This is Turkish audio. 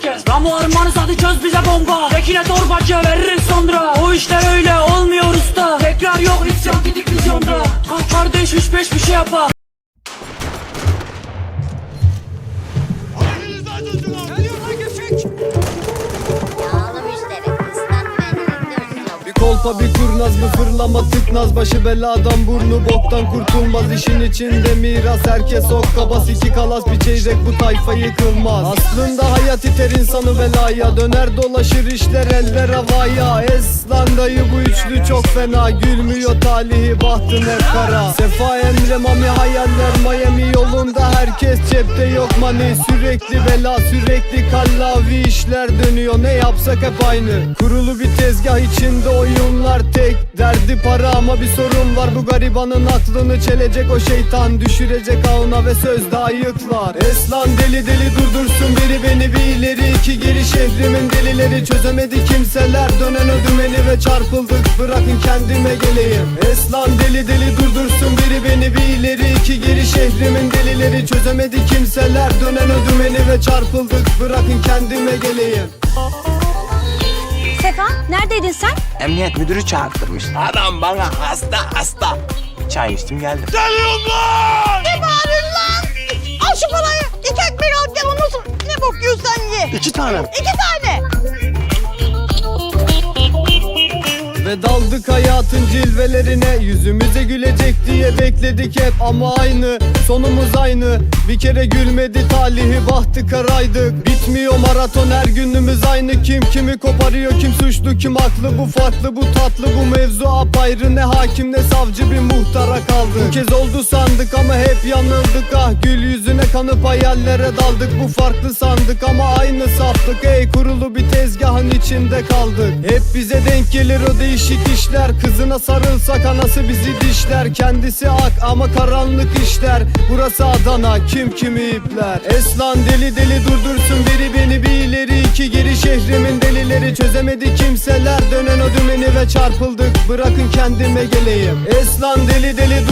kes. Kes Ramo armanız hadi çöz bize bomba. Tekine torbacı veririz sonra. O işler öyle olmuyor usta. Tekrar yok isyan gidik vizyonda. Kardeş üç beş bir şey yapar kolpa bir kurnaz bir fırlama tıknaz. Başı beladan burnu boktan kurtulmaz. İşin içinde miras herkes okkabas iki kalas bir çeyrek bu tayfa yıkılmaz. Aslında hayat iter insanı belaya. Döner dolaşır işler eller havaya. Eslan dayı bu üçlü çok fena. Gülmüyor talihi bahtın hep kara. Sefa Emre Mami hayaller Miami yolunda. Herkes cepte yok mani Sürekli bela sürekli kallavi işler dönüyor. Ne yapsak hep aynı. Kurulu bir tezgah içinde oyunlar tek Derdi para ama bir sorun var. Bu garibanın aklını çelecek o şeytan. Düşürecek ağına ve sözde ayıklar. Eslan deli deli durdursun biri beni bir ileri iki geri. Şehrimin delileri çözemedi kimseler. Dönen o dümeni ve çarpıldık. Bırakın kendime geleyim. Eslan deli deli durdursun beni bir ileri iki geri Şehrimin delileri çözemedi kimseler Dönen o dümeni ve çarpıldık Bırakın kendime geleyim Sefa neredeydin sen? Emniyet müdürü çağırtırmış. Adam bana hasta hasta. Çay içtim geldim. Ne bağırıyorsun lan? Al şu parayı. İki ekmek al gel sonra ne bok yiyorsan ye. İki tane. İki tane. Ve daldık hayatın cilvelerine. Yüzümüze gülecek diye bekledik hep Ama aynı. Sonumuz aynı. Bir kere gülmedi talihi bahtı karaydık. Bitmiyor maraton her günümüz aynı. Kim kimi koparıyor kim suçlu kim haklı? Bu farklı bu tatlı bu mevzu apayrı. Ne hakim ne savcı bir muhtara kaldı Bu kez oldu sandık ama hep yanıldık. Ah gül yüzüne kanıp hayallere daldık Bu farklı sandık. Ama aynı saftık Ey kurulu bir tezgahın içinde kaldık. Hep bize denk gelir o değişik işler. Kızına sarılsak anası bizi dişler. Kendisi ak ama karanlık işler. Burası Adana kim kimi ipler. Eslan deli deli durdursun biri beni. Bir ileri iki geri Şehrimin delileri. Çözemedi kimseler Dönen o dümeni ve çarpıldık. Bırakın kendime geleyim. Eslan deli deli dur